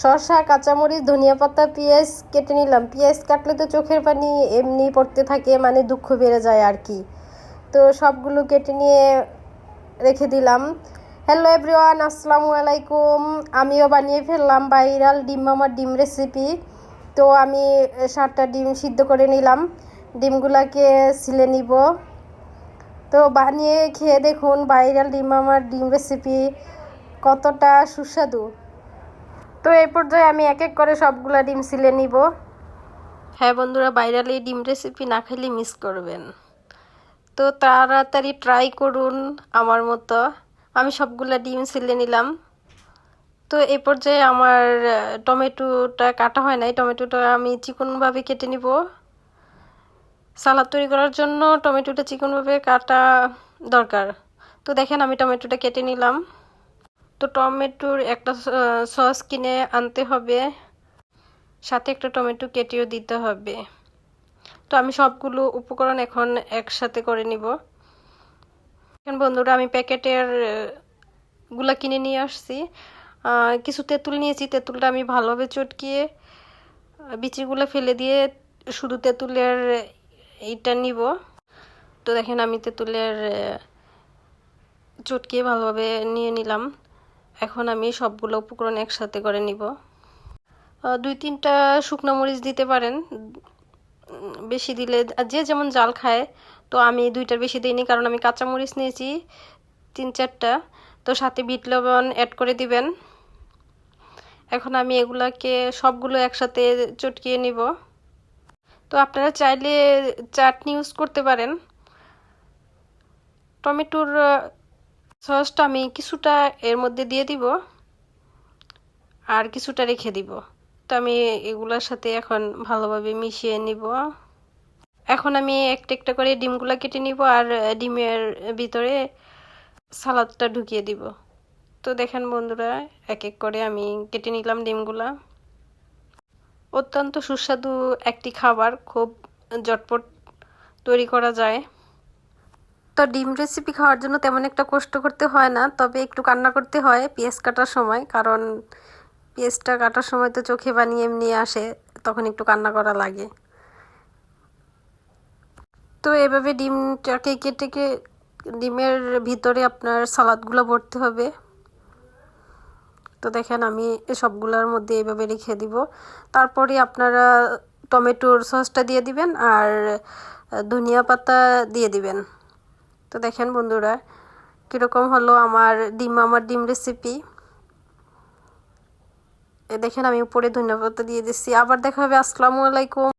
শসা কাঁচামরিচ, ধনিয়া পাতা, পেঁয়াজ কেটে নিলাম। পেঁয়াজ কাটলে তো চোখের পানি এমনি পড়তে থাকে মানে দুঃখ বেড়ে যায় আর কি। তো সবগুলো কেটে নিয়ে রেখে দিলাম। হ্যালো এভরিওয়ান আসসালামু আলাইকুম। আমিও বানিয়ে ফেললাম ভাইরাল ডিম মামার ডিম রেসিপি তো আমি সাতটা ডিম সিদ্ধ করে নিলাম। ডিমগুলাকে ছিলে নিব। তো বানিয়ে খেয়ে দেখুন ভাইরাল ডিম মামার ডিম রেসিপি কতটা সুস্বাদু। তো এই পর্যায়ে আমি এক এক করে সবগুলা ডিম সিলে নিব। হ্যাঁ বন্ধুরা ভাইরাল এই ডিম রেসিপি না খেলে মিস করবেন। তো তাড়াতাড়ি ট্রাই করুন আমার মতো। আমি সবগুলা ডিম সিলে নিলাম। তো এই পর্যায়ে আমার টমেটোটা কাটা হয় নাই। টমেটোটা আমি চিকনভাবে কেটে নিব। সালাদ তৈরি করার জন্য টমেটোটা চিকনভাবে কাটা দরকার। তো দেখেন আমি টমেটোটা কেটে নিলাম। তো টমেটোর একটা সস কিনে আনতে হবে। সাথে একটা টমেটো কেটেও দিতে হবে। তো আমি সবগুলো উপকরণ এখন একসাথে করে নিব। এখন বন্ধুরা, আমি প্যাকেটেরগুলা কিনে নিয়ে আসছি। কিছু তেঁতুল নিয়েছি। তেঁতুলটা আমি ভালোভাবে চটকিয়ে, বিচিগুলো ফেলে দিয়ে শুধু তেঁতুলের এইটা নিব। তো দেখেন আমি তেঁতুলের চটকিয়ে ভালোভাবে নিয়ে নিলাম। এখন আমি সবগুলো উপকরণ একসাথে করে নিব। দুই তিনটা শুকনো মরিচ দিতে পারেন। বেশি দিলে যে যেমন জাল খায়, তো আমি দুইটার বেশি দিইনি কারণ আমি কাঁচা মরিচ নিয়েছি, তিন চারটা। তো সাথে বিট লবণ অ্যাড করে দিবেন। এখন আমি এগুলাকে সবগুলো একসাথে চটকিয়ে নিব। তো আপনারা চাইলে চাটনি ইউজ করতে পারেন। টমেটোর সসটা আমি কিছুটা এর মধ্যে দিয়ে দিব আর কিছুটা রেখে দিব। তো আমি এগুলোর সাথে এখন ভালোভাবে মিশিয়ে নিব। এখন আমি একটা একটা করে ডিমগুলো কেটে নিব আর ডিমের ভিতরে সালাদটা ঢুকিয়ে দিব। তো দেখেন বন্ধুরা, এক এক করে আমি কেটে নিলাম ডিমগুলা। অত্যন্ত সুস্বাদু একটি খাবার, খুব জটপট তৈরি করা যায়। তো ডিম রেসিপি খাওয়ার জন্য তেমন একটা কষ্ট করতে হয় না, তবে একটু কান্না করতে হয় পেঁয়াজ কাটার সময়, কারণ পেঁয়াজটা কাটার সময় তো চোখে বানিয়ে এমনি আসে, তখন একটু কান্না করা লাগে। তো এভাবে ডিমটাকে কেটে ডিমের ভিতরে আপনার সালাদগুলো ভরতে হবে। তো দেখেন আমি সবগুলোর মধ্যে এইভাবে রেখে দিব। তারপরে আপনারা টমেটোর সসটা দিয়ে দিবেন আর ধনিয়া পাতা দিয়ে দিবেন। তো দেখেন বন্ধুরা, কীরকম হলো আমার ডিম আমার ডিম রেসিপি দেখেন আমি উপরে ধন্যবাদ দিয়ে দিচ্ছি। আবার দেখা হবে। আসসালামু আলাইকুম।